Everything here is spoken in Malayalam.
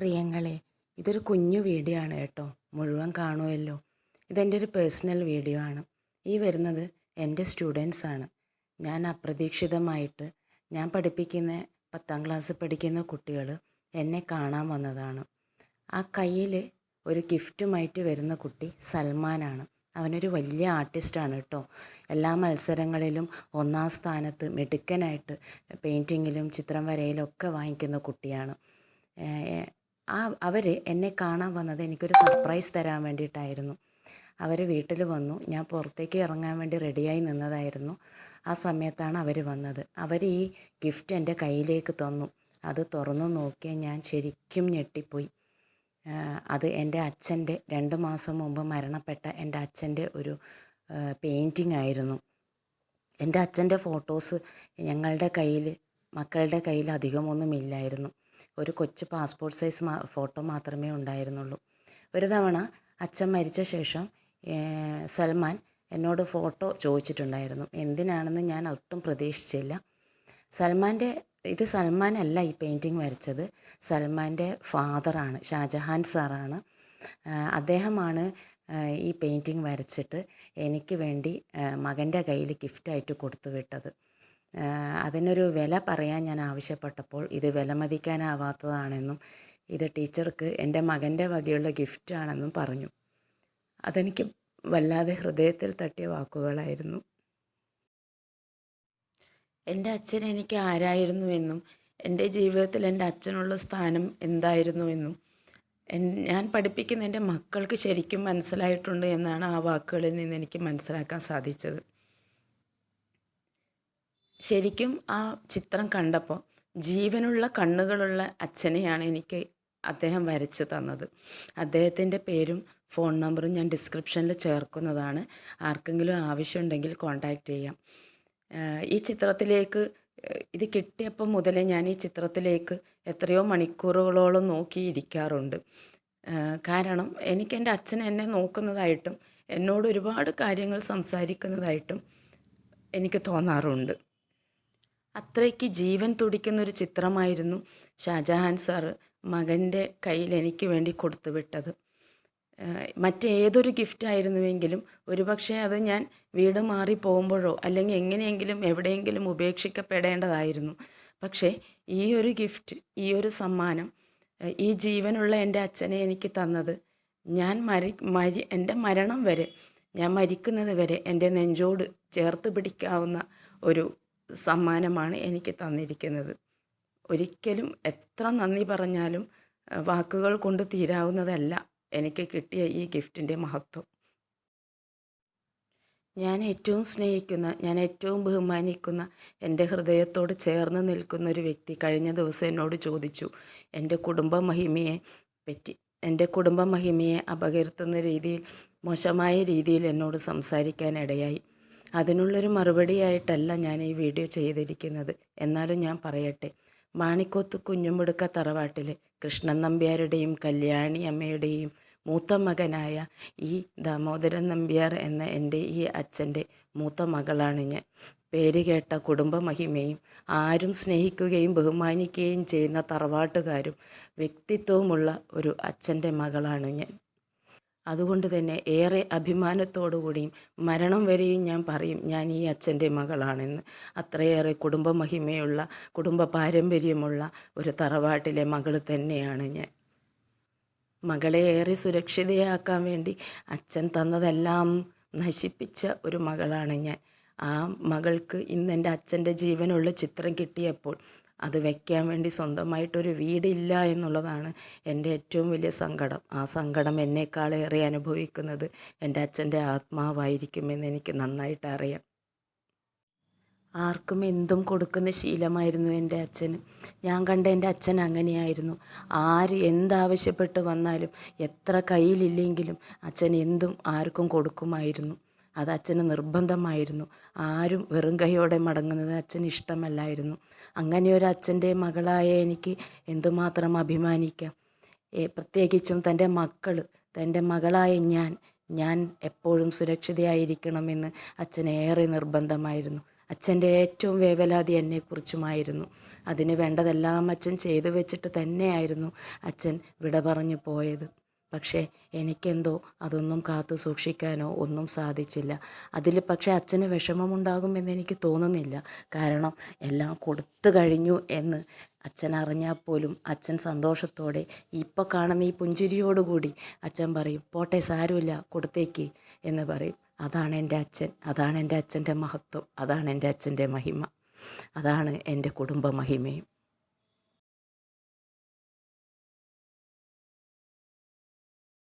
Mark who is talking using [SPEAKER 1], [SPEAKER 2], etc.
[SPEAKER 1] പ്രിയങ്ങളെ ഇതൊരു കുഞ്ഞു വീഡിയോ ആണ് കേട്ടോ. മുഴുവൻ കാണുമല്ലോ ഇതെന്റെ ഒരു പേഴ്സണൽ വീഡിയോ ആണ്. ഈ വരുന്നത് എന്റെ സ്റ്റുഡൻസ് ആണ്. ഞാൻ അപ്രതീക്ഷിതമായിട്ട് ഞാൻ പഠിപ്പിക്കുന്ന പത്താം ക്ലാസ് പഠിക്കുന്ന കുട്ടികൾ എന്നെ കാണാൻ വന്നതാണ്. ആ കയ്യിൽ ഒരു ഗിഫ്റ്റുമായിട്ട് വരുന്ന കുട്ടി സൽമാനാണ് അവനൊരു വലിയ ആർട്ടിസ്റ്റാണ് കേട്ടോ. എല്ലാ മത്സരങ്ങളിലും ഒന്നാം സ്ഥാനത്ത് മിടുക്കനായിട്ട് പെയിന്റിങ്ങിലും ചിത്രം വരയിലും ഒക്കെ വാങ്ങിക്കുന്ന കുട്ടിയാണ്. ആ അവർ എന്നെ കാണാൻ വന്നത് എനിക്കൊരു സർപ്രൈസ് തരാൻ വേണ്ടിയിട്ടായിരുന്നു. അവർ വീട്ടിൽ വന്നു. ഞാൻ പുറത്തേക്ക് ഇറങ്ങാൻ വേണ്ടി റെഡിയായി നിന്നതായിരുന്നു. ആ സമയത്താണ് അവർ വന്നത്. അവർ ഈ ഗിഫ്റ്റ് എന്റെ കയ്യിലേക്ക് തന്നു. അത് തുറന്നു നോക്കിയാൽ ഞാൻ ശരിക്കും ഞെട്ടിപ്പോയി. അത് എന്റെ അച്ഛന്റെ രണ്ട് മാസം മുമ്പ് മരണപ്പെട്ട എന്റെ അച്ഛന്റെ ഒരു പെയിന്റിങ് ആയിരുന്നു. എന്റെ അച്ഛന്റെ ഫോട്ടോസ് ഞങ്ങളുടെ കയ്യിൽ മക്കളുടെ കയ്യിൽ അധികമൊന്നും ഇല്ലായിരുന്നു. ഒരു കൊച്ചു പാസ്പോർട്ട് സൈസ് ഫോട്ടോ മാത്രമേ ഉണ്ടായിരുന്നുള്ളൂ. ഒരു തവണ അച്ഛൻ മരിച്ച ശേഷം സൽമാൻ എന്നോട് ഫോട്ടോ ചോദിച്ചിട്ടുണ്ടായിരുന്നു. എന്തിനാണെന്ന് ഞാൻ ഒട്ടും പ്രതീക്ഷിച്ചില്ല. സൽമാന്റെ ഇത് സൽമാൻ അല്ല ഈ പെയിന്റിങ് വരച്ചത്. സൽമാന്റെ ഫാദറാണ് ഷാജഹാൻ സാറാണ് അദ്ദേഹമാണ് ഈ പെയിന്റിങ് വരച്ചിട്ട് എനിക്ക് വേണ്ടി മകന്റെ കയ്യിൽ ഗിഫ്റ്റായിട്ട് കൊടുത്തു വിട്ടത് അതിനൊരു വില പറയാൻ ഞാൻ ആവശ്യപ്പെട്ടപ്പോൾ ഇത് വിലമതിക്കാനാവാത്തതാണെന്നും ഇത് ടീച്ചർക്ക് എന്റെ മകന്റെ വകയുള്ള ഗിഫ്റ്റാണെന്നും പറഞ്ഞു. അതെനിക്ക് വല്ലാതെ ഹൃദയത്തിൽ തട്ടിയ വാക്കുകളായിരുന്നു. എന്റെ അച്ഛൻ എനിക്ക് ആരായിരുന്നുവെന്നും എന്റെ ജീവിതത്തിൽ എന്റെ അച്ഛനുള്ള സ്ഥാനം എന്തായിരുന്നുവെന്നും ഞാൻ പഠിപ്പിക്കുന്ന എന്റെ മക്കൾക്ക് ശരിക്കും മനസ്സിലായിട്ടുണ്ട് എന്നാണ് ആ വാക്കുകളിൽ നിന്ന് എനിക്ക് മനസ്സിലാക്കാൻ സാധിച്ചത്. ശരിക്കും ആ ചിത്രം കണ്ടപ്പോൾ ജീവനുള്ള കണ്ണുകളുള്ള അച്ഛനെയാണ് എനിക്ക് അദ്ദേഹം വരച്ച് തന്നത്. അദ്ദേഹത്തിന്റെ പേരും ഫോൺ നമ്പറും ഞാൻ ഡിസ്ക്രിപ്ഷനിൽ ചേർക്കുന്നതാണ്. ആർക്കെങ്കിലും ആവശ്യമുണ്ടെങ്കിൽ കോൺടാക്റ്റ് ചെയ്യാം. ഈ ചിത്രത്തിലേക്ക് ഇത് കിട്ടിയപ്പോൾ മുതലേ ഞാൻ ഈ ചിത്രത്തിലേക്ക് എത്രയോ മണിക്കൂറുകളോളം നോക്കിയിരിക്കാറുണ്ട് കാരണം എനിക്ക് എന്റെ അച്ഛൻ എന്നെ നോക്കുന്നതായിട്ടും എന്നോട് ഒരുപാട് കാര്യങ്ങൾ സംസാരിക്കുന്നതായിട്ടും എനിക്ക് തോന്നാറുണ്ട്. അത്രയ്ക്ക് ജീവൻ തുടിക്കുന്നൊരു ചിത്രമായിരുന്നു ഷാജഹാൻ സാറ് മകന്റെ കയ്യിൽ എനിക്ക് വേണ്ടി കൊടുത്തു വിട്ടത്. മറ്റേതൊരു ഗിഫ്റ്റ് ആയിരുന്നുവെങ്കിലും ഒരുപക്ഷെ അത് ഞാൻ വീട് മാറി പോകുമ്പോഴോ അല്ലെങ്കിൽ എങ്ങനെയെങ്കിലും എവിടെയെങ്കിലും ഉപേക്ഷിക്കപ്പെടേണ്ടതായിരുന്നു. പക്ഷേ ഈ ഒരു ഗിഫ്റ്റ് ഈ ഒരു സമ്മാനം ഈ ജീവനുള്ള എന്റെ അച്ഛനെ എനിക്ക് തന്നത് ഞാൻ മരി മരി എന്റെ മരണം വരെ ഞാൻ മരിക്കുന്നത് വരെ എന്റെ നെഞ്ചോട് ചേർത്ത് പിടിക്കാവുന്ന ഒരു സമ്മാനമാണ് എനിക്ക് തന്നിരിക്കുന്നത്. ഒരിക്കലും എത്ര നന്ദി പറഞ്ഞാലും വാക്കുകൾ കൊണ്ട് തീരാവുന്നതല്ല എനിക്ക് കിട്ടിയ ഈ ഗിഫ്റ്റിന്റെ മഹത്വം. ഞാൻ ഏറ്റവും സ്നേഹിക്കുന്ന ഞാൻ ഏറ്റവും ബഹുമാനിക്കുന്ന എന്റെ ഹൃദയത്തോട് ചേർന്ന് നിൽക്കുന്ന ഒരു വ്യക്തി കഴിഞ്ഞ ദിവസം എന്നോട് ചോദിച്ചു എന്റെ കുടുംബ മഹിമയെ പറ്റി എന്റെ കുടുംബ മഹിമയെ അപകരുത്തുന്ന രീതിയിൽ മോശമായ രീതിയിൽ എന്നോട് സംസാരിക്കാൻ ഇടയായി. അതിനുള്ളൊരു മറുപടിയായിട്ടല്ല ഞാൻ ഈ വീഡിയോ ചെയ്തിരിക്കുന്നത്. എന്നാലും ഞാൻ പറയട്ടെ. മാണിക്കോത്ത് കുഞ്ഞുമുടുക്ക തറവാട്ടിൽ കൃഷ്ണൻ നമ്പ്യാരുടെയും കല്യാണി അമ്മയുടെയും മൂത്ത മകനായ ഈ ദാമോദരൻ നമ്പ്യാർ എന്ന എന്റെ ഈ അച്ഛന്റെ മൂത്ത മകളാണ് ഞാൻ. പേര് കേട്ട കുടുംബമഹിമയും ആരും സ്നേഹിക്കുകയും ബഹുമാനിക്കുകയും ചെയ്യുന്ന തറവാട്ടുകാരും വ്യക്തിത്വവുമുള്ള ഒരു അച്ഛന്റെ മകളാണ് ഞാൻ. അതുകൊണ്ട് തന്നെ ഏറെ അഭിമാനത്തോടുകൂടിയും മരണം വരെയും ഞാൻ പറയും ഞാൻ ഈ അച്ഛന്റെ മകളാണെന്ന്. അത്രയേറെ കുടുംബ മഹിമയുള്ള കുടുംബ പാരമ്പര്യമുള്ള ഒരു തറവാട്ടിലെ മകൾ തന്നെയാണ് ഞാൻ. മകളെ ഏറെ സുരക്ഷിതയാക്കാൻ വേണ്ടി അച്ഛൻ തന്നതെല്ലാം നശിപ്പിച്ച ഒരു മകളാണ് ഞാൻ. ആ മകൾക്ക് ഇന്ന് എന്റെ അച്ഛന്റെ ജീവനുള്ള ചിത്രം കിട്ടിയപ്പോൾ അത് വെക്കാൻ വേണ്ടി സ്വന്തമായിട്ടൊരു വീടില്ല എന്നുള്ളതാണ് എന്റെ ഏറ്റവും വലിയ സങ്കടം. ആ സങ്കടം എന്നേക്കാളേറെ അനുഭവിക്കുന്നത് എന്റെ അച്ഛന്റെ ആത്മാവായിരിക്കുമെന്ന് എനിക്ക് നന്നായിട്ട് അറിയാം. ആർക്കും എന്തും കൊടുക്കുന്ന ശീലമായിരുന്നു എന്റെ അച്ഛന്. ഞാൻ കണ്ട എന്റെ അച്ഛൻ അങ്ങനെയായിരുന്നു. ആര് എന്താവശ്യപ്പെട്ട് വന്നാലും എത്ര കയ്യിലില്ലെങ്കിലും അച്ഛൻ എന്തും ആർക്കും കൊടുക്കുമായിരുന്നു. അത് അച്ഛന് നിർബന്ധമായിരുന്നു. ആരും വെറും കൈയോടെ മടങ്ങുന്നത് അച്ഛന് ഇഷ്ടമല്ലായിരുന്നു. അങ്ങനെ ഒരു അച്ഛന്റെ മകളായ എനിക്ക് എന്തുമാത്രം അഭിമാനിക്കാം? പ്രത്യേകിച്ചും തന്റെ മക്കൾ തന്റെ മകളായ ഞാൻ ഞാൻ എപ്പോഴും സുരക്ഷിതയായിരിക്കണമെന്ന് അച്ഛന് ഏറെ നിർബന്ധമായിരുന്നു. അച്ഛന്റെ ഏറ്റവും വേവലാതി എന്നെക്കുറിച്ചുമായിരുന്നു. അതിന് വേണ്ടതെല്ലാം അച്ഛൻ ചെയ്തു വെച്ചിട്ട് തന്നെയായിരുന്നു അച്ഛൻ വിട പറഞ്ഞു പോയത്. പക്ഷേ എനിക്കെന്തോ അതൊന്നും കാത്തു സൂക്ഷിക്കാനോ ഒന്നും സാധിച്ചില്ല. അതിൽ പക്ഷേ അച്ഛന് വിഷമമുണ്ടാകുമെന്ന് എനിക്ക് തോന്നുന്നില്ല. കാരണം എല്ലാം കൊടുത്തു കഴിഞ്ഞു എന്ന് അച്ഛൻ അറിഞ്ഞാൽ പോലും അച്ഛൻ സന്തോഷത്തോടെ ഇപ്പോൾ കാണുന്ന ഈ പുഞ്ചിരിയോടുകൂടി അച്ഛൻ പറയും പോട്ടെ സാരമില്ല കൊടുത്തേക്ക് എന്ന് പറയും. അതാണ് എന്റെ അച്ഛൻ അതാണ് എന്റെ അച്ഛന്റെ മഹത്വം അതാണ് എന്റെ അച്ഛന്റെ മഹിമ അതാണ് എന്റെ കുടുംബ മഹിമയും.